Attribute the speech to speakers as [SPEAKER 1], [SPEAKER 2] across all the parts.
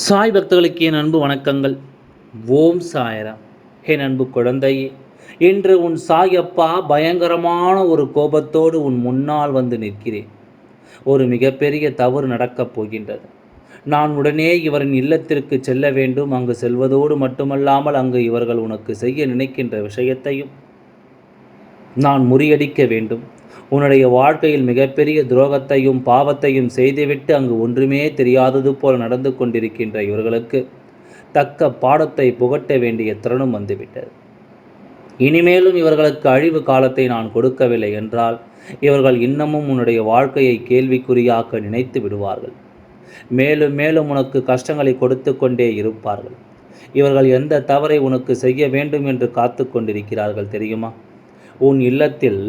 [SPEAKER 1] சாய் பக்தர்களுக்கு என் அன்பு வணக்கங்கள். ஓம் சாயரா என் அன்பு குழந்தையே இன்று உன் சாயப்பா பயங்கரமான ஒரு கோபத்தோடு உன் முன்னால் வந்து நிற்கிறேன். ஒரு மிகப்பெரிய தவறு நடக்கப் போகின்றது. நான் உடனே இவரின் இல்லத்திற்கு செல்ல வேண்டும். அங்கு செல்வதோடு மட்டுமல்லாமல் அங்கு இவர்கள் உனக்கு செய்ய நினைக்கின்ற விஷயத்தையும் நான் முறியடிக்க வேண்டும். உன்னுடைய வாழ்க்கையில் மிகப்பெரிய துரோகத்தையும் பாவத்தையும் செய்துவிட்டு அங்கு ஒன்றுமே தெரியாதது போல் நடந்து கொண்டிருக்கின்ற இவர்களுக்கு தக்க பாடத்தை புகட்ட வேண்டிய தருணம் வந்துவிட்டது. இனிமேலும் இவர்களுக்கு அழிவு காலத்தை நான் கொடுக்கவில்லை என்றால் இவர்கள் இன்னமும் உன்னுடைய வாழ்க்கையை கேள்விக்குறியாக்க நினைத்து விடுவார்கள். மேலும் மேலும் உனக்கு கஷ்டங்களை கொடுத்து கொண்டே இருப்பார்கள். இவர்கள் எந்த தவறை உனக்கு செய்ய வேண்டும் என்று காத்து கொண்டிருக்கிறார்கள் தெரியுமா? உன் இல்லத்தில்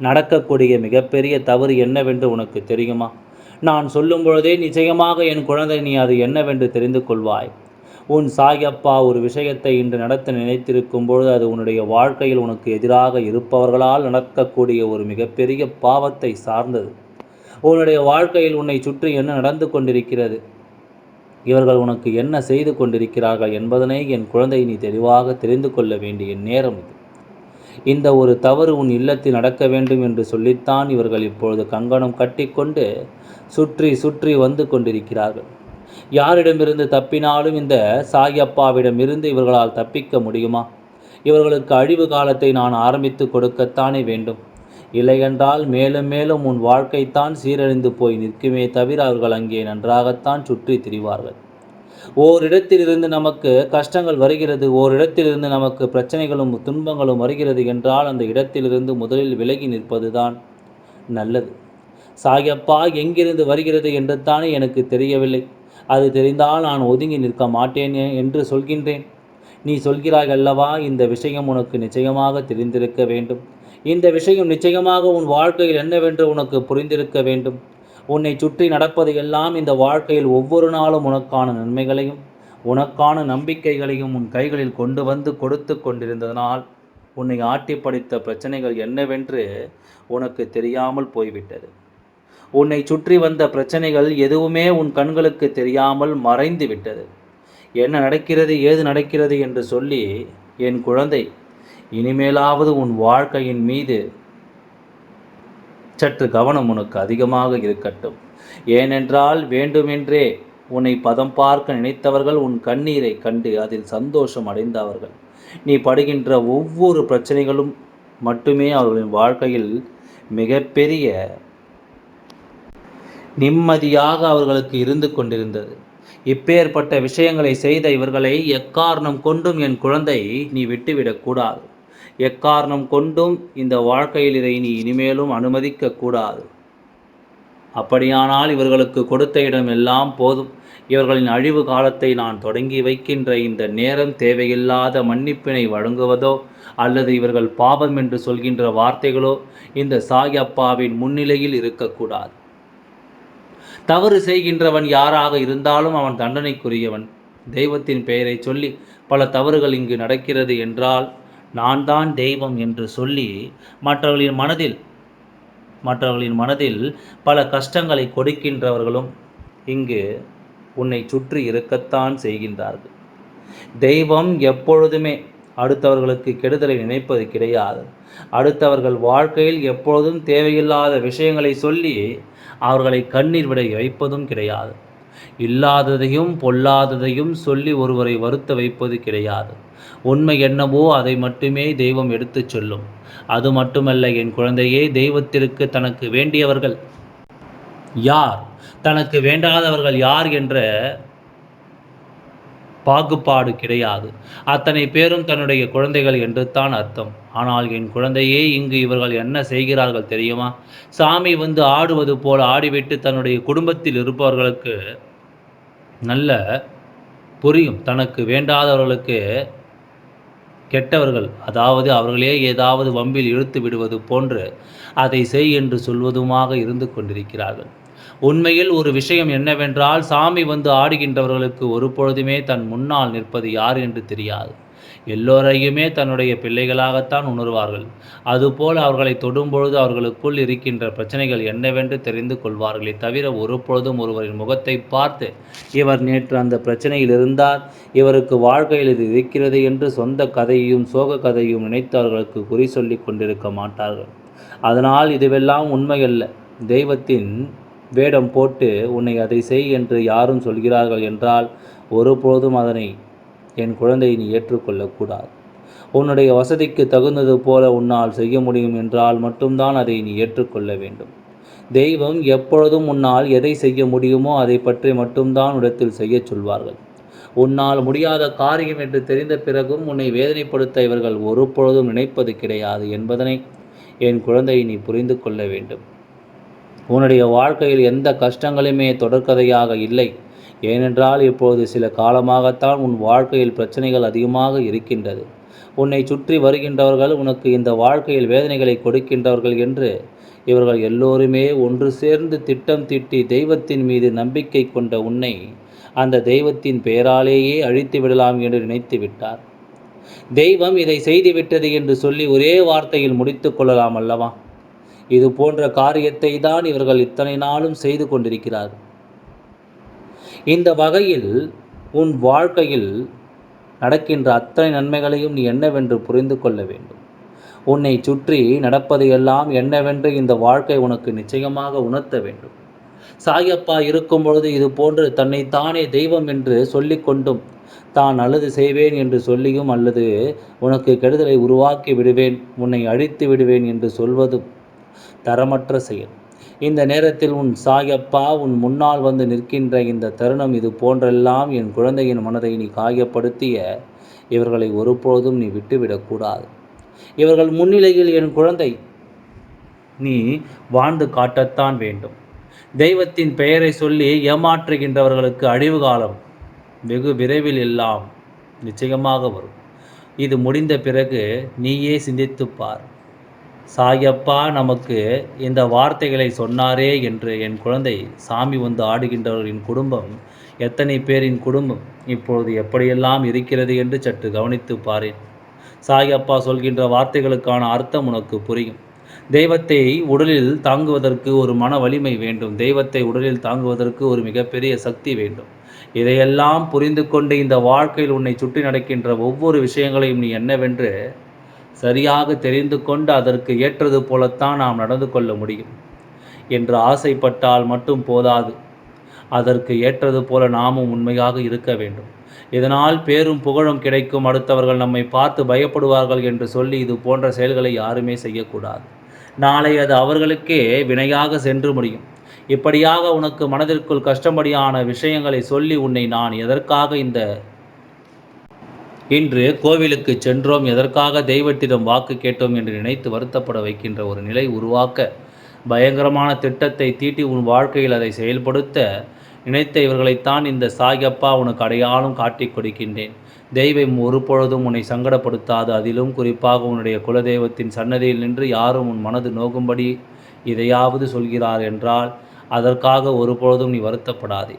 [SPEAKER 1] நடக்கக்கூடிய மிகப்பெரிய தவறு என்னவென்று உனக்கு தெரியுமா? நான் சொல்லும் பொழுதே நிச்சயமாக என் குழந்தை நீ அது என்னவென்று தெரிந்து கொள்வாய். உன் சாயப்பா ஒரு விஷயத்தை இன்று நடத்த நினைத்திருக்கும் பொழுது அது உன்னுடைய வாழ்க்கையில் உனக்கு எதிராக இருப்பவர்களால் நடக்கக்கூடிய ஒரு மிகப்பெரிய பாவத்தை சார்ந்தது. உன்னுடைய வாழ்க்கையில் உன்னை சுற்றி என்ன நடந்து கொண்டிருக்கிறது? இவர்கள் உனக்கு என்ன செய்து கொண்டிருக்கிறார்கள் என்பதனை என் குழந்தை நீ தெளிவாக தெரிந்து கொள்ள வேண்டிய நேரம் இது. இந்த ஒரு தவறு உன் இல்லத்தில் நடக்க வேண்டும் என்று சொல்லித்தான் இவர்கள் இப்பொழுது கங்கணம் கட்டிக்கொண்டு சுற்றி சுற்றி வந்து கொண்டிருக்கிறார்கள். யாரிடமிருந்து தப்பினாலும் இந்த சாயப்பாவிடமிருந்து இவர்களால் தப்பிக்க முடியுமா? இவர்களுக்கு அழிவு காலத்தை நான் ஆரம்பித்து கொடுக்கத்தானே வேண்டும். இல்லையென்றால் மேலும் மேலும் உன் வாழ்க்கைத்தான் சீரழிந்து போய் நிற்குமே தவிர அவர்கள் அங்கே நன்றாகத்தான் சுற்றி திரிவார்கள். ஓரிடத்திலிருந்து நமக்கு கஷ்டங்கள் வருகிறது ஓரிடத்திலிருந்து நமக்கு பிரச்சனைகளும் துன்பங்களும் வருகிறது என்றால் அந்த இடத்திலிருந்து முதலில் விலகி நிற்பதுதான் நல்லது. சாயப்பா எங்கிருந்து வருகிறது என்று தானே எனக்கு தெரியவில்லை. அது தெரிந்தால் நான் ஒதுங்கி நிற்க மாட்டேன் என்று சொல்கின்றேன். நீ சொல்கிறாய் அல்லவா இந்த விஷயம் உனக்கு நிச்சயமாக தெரிந்திருக்க வேண்டும். இந்த விஷயம் நிச்சயமாக உன் வாழ்க்கையில் என்னவென்று உனக்கு புரிந்திருக்க வேண்டும். உன்னை சுற்றி நடப்பது எல்லாம் இந்த வாழ்க்கையில் ஒவ்வொரு நாளும் உனக்கான நன்மைகளையும் உனக்கான நம்பிக்கைகளையும் உன் கைகளில் கொண்டு வந்து கொடுத்து கொண்டிருந்ததனால் உன்னை ஆட்டி படித்த பிரச்சனைகள் என்னவென்று உனக்கு தெரியாமல் போய்விட்டது. உன்னை சுற்றி வந்த பிரச்சனைகள் எதுவுமே உன் கண்களுக்கு தெரியாமல் மறைந்து விட்டது. என்ன நடக்கிறது ஏது நடக்கிறது என்று சொல்லி என் குழந்தை இனிமேலாவது உன் வாழ்க்கையின் மீது சற்று கவனம் உனக்கு அதிகமாக இருக்கட்டும். ஏனென்றால் வேண்டுமென்றே உன்னை பதம் பார்க்க நினைத்தவர்கள் உன் கண்ணீரை கண்டு அதில் சந்தோஷம் அடைந்தவர்கள். நீ படுகின்ற ஒவ்வொரு பிரச்சனைகளும் மட்டுமே அவர்களின் வாழ்க்கையில் மிகப்பெரிய நிம்மதியாக அவர்களுக்கு இருந்து கொண்டிருந்தது. இப்பேற்பட்ட விஷயங்களை செய்த இவர்களை எக்காரணம் கொண்டும் என் குழந்தை நீ விட்டுவிடக்கூடாது எக்காரணம் கொண்டும் இந்த வாழ்க்கையில் இதை நீ இனிமேலும் அனுமதிக்க கூடாது அப்படியானால் இவர்களுக்கு கொடுத்த இடம் எல்லாம் போதும். இவர்களின் அழிவு காலத்தை நான் தொடங்கி வைக்கின்ற இந்த நேரம் தேவையில்லாத மன்னிப்பினை வழங்குவதோ அல்லது இவர்கள் பாபம் என்று சொல்கின்ற வார்த்தைகளோ இந்த சாயப்பாவின் முன்னிலையில் இருக்கக்கூடாது. தவறு செய்கின்றவன் யாராக இருந்தாலும் அவன் தண்டனைக்குரியவன். தெய்வத்தின் பெயரை சொல்லி பல தவறுகள் இங்கு நடக்கிறது என்றால் நான் தான் தெய்வம் என்று சொல்லி மற்றவர்களின் மனதில் மற்றவர்களின் மனதில் பல கஷ்டங்களை கொடுக்கின்றவர்களும் இங்கு உன்னை சுற்றி இருக்கத்தான் செய்கின்றார்கள். தெய்வம் எப்பொழுதுமே அடுத்தவர்களுக்கு கெடுதலை நினைப்பது கிடையாது. அடுத்தவர்கள் வாழ்க்கையில் எப்பொழுதும் தேவையில்லாத விஷயங்களை சொல்லி அவர்களை கண்ணீர் விட வைப்பதும் கிடையாது. இல்லாததையும் பொல்லாததையும் சொல்லி ஒருவரை வருத்த வைப்பது கிடையாது. உண்மை என்னவோ அதை மட்டுமே தெய்வம் எடுத்துச் சொல்லும். அது மட்டுமல்ல என் குழந்தையே தெய்வத்திற்கு தனக்கு வேண்டியவர்கள் யார்? தனக்கு வேண்டாதவர்கள் யார் என்ற பாகுபாடு கிடையாது. அத்தனை பேரும் தன்னுடைய குழந்தைகள் என்று தான் அர்த்தம். ஆனால் என் குழந்தையே இங்கு இவர்கள் என்ன செய்கிறார்கள் தெரியுமா? சாமி வந்து ஆடுவது போல் ஆடிவிட்டு தன்னுடைய குடும்பத்தில் இருப்பவர்களுக்கு நல்ல புரியும். தனக்கு வேண்டாதவர்களுக்கு கெட்டவர்கள் அதாவது அவர்களே ஏதாவது வம்பில் இழுத்து விடுவது போன்று அதை செய் என்று சொல்வதுமாக இருந்து கொண்டிருக்கிறார்கள். உண்மையில் ஒரு விஷயம் என்னவென்றால் சாமி வந்து ஆடுகின்றவர்களுக்கு ஒரு பொழுதுமே தன் முன்னால் நிற்பது யார் என்று தெரியாது. எல்லோரையுமே தன்னுடைய பிள்ளைகளாகத்தான் உணர்வார்கள். அதுபோல் அவர்களை தொடும்பொழுது அவர்களுக்குள் இருக்கின்ற பிரச்சனைகள் என்னவென்று தெரிந்து கொள்வார்களே தவிர ஒரு பொழுதும் ஒருவரின் முகத்தை பார்த்து இவர் நேற்று அந்த பிரச்சனையில் இருந்தார் இவருக்கு வாழ்க்கையில் இது இருக்கிறது என்று சொந்த கதையையும் சோக கதையும் நினைத்து அவர்களுக்கு குறி சொல்லி கொண்டிருக்க மாட்டார்கள். அதனால் இதுவெல்லாம் உண்மையல்ல. தெய்வத்தின் வேடம் போட்டு உன்னை அதை செய் என்று யாரும் சொல்கிறார்கள் என்றால் ஒருபோதும் அதனை என் குழந்தை நீ ஏற்றுக்கொள்ளக்கூடாது. உன்னுடைய வசதிக்கு தகுந்தது போல உன்னால் செய்ய முடியும் என்றால் மட்டும்தான் அதை நீ ஏற்றுக்கொள்ள வேண்டும். தெய்வம் எப்பொழுதும் உன்னால் எதை செய்ய முடியுமோ அதை பற்றி மட்டும்தான் இடத்தில் செய்யச் சொல்வார்கள். உன்னால் முடியாத காரியம் என்று தெரிந்த பிறகும் உன்னை வேதனைப்படுத்த இவர்கள் ஒருபொழுதும் நினைப்பது கிடையாது என்பதனை என் குழந்தையை நீ புரிந்து கொள்ள வேண்டும். உன்னுடைய வாழ்க்கையில் எந்த கஷ்டங்களுமே தொடர்கதையாக இல்லை. ஏனென்றால் இப்போது சில காலமாகத்தான் உன் வாழ்க்கையில் பிரச்சனைகள் அதிகமாக இருக்கின்றது. உன்னை சுற்றி வருகின்றவர்கள் உனக்கு இந்த வாழ்க்கையில் வேதனைகளை கொடுக்கின்றவர்கள் என்று இவர்கள் எல்லோருமே ஒன்று சேர்ந்து திட்டம் திட்டி தெய்வத்தின் மீது நம்பிக்கை கொண்ட உன்னை அந்த தெய்வத்தின் பெயராலேயே அழித்து விடலாம் என்று நினைத்து விட்டார். தெய்வம் இதை செய்துவிட்டது என்று சொல்லி ஒரே வார்த்தையில் முடித்து கொள்ளலாம் அல்லவா? இது போன்ற காரியத்தை தான் இவர்கள் இத்தனை நாளும் செய்து கொண்டிருக்கிறார்கள். இந்த வகையில் உன் வாழ்க்கையில் நடக்கின்ற அத்தனை நன்மைகளையும் நீ என்னவென்று புரிந்து கொள்ள வேண்டும். உன்னை சுற்றி நடப்பது எல்லாம் என்னவென்று இந்த வாழ்க்கை உனக்கு நிச்சயமாக உணர்த்த வேண்டும். சாயப்பா இருக்கும் பொழுது இது போன்று தன்னைத்தானே தெய்வம் என்று சொல்லிக்கொண்டும் தான் நல்லது செய்வேன் என்று சொல்லியும் அல்லது உனக்கு கெடுதலை உருவாக்கி விடுவேன் உன்னை அழித்து விடுவேன் என்று சொல்வதும் தரமற்ற செயல். இந்த நேரத்தில் உன் சாயப்பா உன் முன்னால் வந்து நிற்கின்ற இந்த தருணம் இது போன்றெல்லாம் என் குழந்தையின் மனதை நீ காயப்படுத்திய இவர்களை ஒருபோதும் நீ விட்டுவிடக்கூடாது இவர்கள் முன்னிலையில் என் குழந்தை நீ வாழ்ந்து காட்டத்தான் வேண்டும். தெய்வத்தின் பெயரை சொல்லி ஏமாற்றுகின்றவர்களுக்கு அழிவு காலம் வெகு விரைவில் எல்லாம் நிச்சயமாக வரும். இது முடிந்த பிறகு நீயே சிந்தித்துப்பார் சாயப்பா நமக்கு இந்த வார்த்தைகளை சொன்னாரே என்று என் குழந்தை சாமி வந்து ஆடுகின்றவர்களின் குடும்பம் எத்தனை பேரின் குடும்பம் இப்பொழுது எப்படியெல்லாம் இருக்கிறது என்று சற்று கவனித்து பாரேன். சாயப்பா சொல்கின்ற வார்த்தைகளுக்கான அர்த்தம் உனக்கு புரியும். தெய்வத்தை உடலில் தாங்குவதற்கு ஒரு மன வலிமை வேண்டும். தெய்வத்தை உடலில் தாங்குவதற்கு ஒரு மிகப்பெரிய சக்தி வேண்டும். இதையெல்லாம் புரிந்து கொண்டு இந்த வாழ்க்கையில் உன்னை சுற்றி நடக்கின்ற ஒவ்வொரு விஷயங்களையும் நீ என்னவென்று சரியாக தெரிந்து கொண்டு அதற்கு ஏற்றது போலத்தான் நாம் நடந்து கொள்ள முடியும். என்று ஆசைப்பட்டால் மட்டும் போதாது. அதற்கு ஏற்றது போல நாமும் உண்மையாக இருக்க வேண்டும். இதனால் பேரும் புகழும் கிடைக்கும். அடுத்தவர்கள் நம்மை பார்த்து பயப்படுவார்கள் என்று சொல்லி இது போன்ற செயல்களை யாருமே செய்யக்கூடாது. நாளை அது அவர்களுக்கே வினையாக சென்று முடியும். இப்படியாக உனக்கு மனதிற்குள் கஷ்டப்படியான விஷயங்களை சொல்லி உன்னை நான் எதற்காக இந்த இன்று கோவிலுக்கு சென்றோம் எதற்காக தெய்வத்திடம் வாக்கு கேட்டோம் என்று நினைத்து வருத்தப்பட வைக்கின்ற ஒரு நிலை உருவாக்க பயங்கரமான திட்டத்தை தீட்டி உன் வாழ்க்கையில் அதை செயல்படுத்த நினைத்த இவர்களைத்தான் இந்த சாயப்பா உனக்கு அடையாளம் காட்டிக் கொடுக்கின்றேன். தெய்வம் ஒரு பொழுதும் உன்னை சங்கடப்படுத்தாது. அதிலும் குறிப்பாக உன்னுடைய குலதெய்வத்தின் சன்னதியில் நின்று யாரும் உன் மனது நோகும்படி இதையாவது சொல்கிறார் என்றால் அதற்காக ஒரு பொழுதும் நீ வருத்தப்படாதே.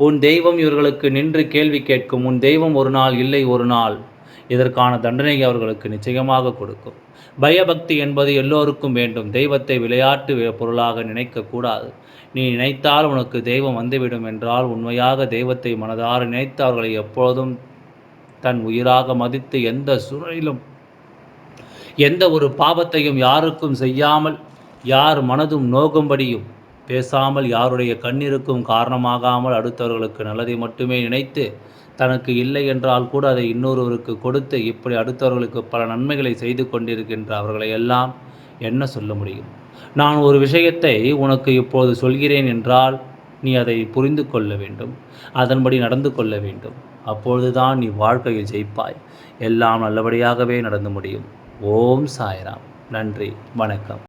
[SPEAKER 1] உன் தெய்வம் இவர்களுக்கு நின்று கேள்வி கேட்கும் உன் தெய்வம் ஒரு நாள் இல்லை ஒரு நாள். இதற்கான தண்டனை அவர்களுக்கு நிச்சயமாக கொடுக்கும். பயபக்தி என்பது எல்லோருக்கும் வேண்டும். தெய்வத்தை விளையாட்டு பொருளாக நினைக்கக்கூடாது நீ நினைத்தால் உனக்கு தெய்வம் வந்துவிடும் என்றால் உண்மையாக தெய்வத்தை மனதார நினைத்து அவர்களை எப்பொழுதும் தன் உயிராக மதித்து எந்த சூழலிலும் எந்த ஒரு பாவத்தையும் யாருக்கும் செய்யாமல் யார் மனதும் நோகும்படியும் பேசாமல் யாருடைய கண்ணிருக்கும் காரணமாகாமல் அடுத்தவர்களுக்கு நல்லதை மட்டுமே நினைத்து தனக்கு இல்லை என்றால் கூட அதை இன்னொருவருக்கு கொடுத்து இப்படி அடுத்தவர்களுக்கு பல நன்மைகளை செய்து கொண்டிருக்கின்ற அவர்களை எல்லாம் என்ன சொல்ல முடியும்? நான் ஒரு விஷயத்தை உனக்கு இப்போது சொல்கிறேன் என்றால் நீ அதை புரிந்து கொள்ள வேண்டும் அதன்படி நடந்து கொள்ள வேண்டும். அப்பொழுதுதான் நீ வாழ்க்கையில் ஜெயிப்பாய். எல்லாம் நல்லபடியாகவே நடந்து முடியும். ஓம் சாய்ராம். நன்றி. வணக்கம்.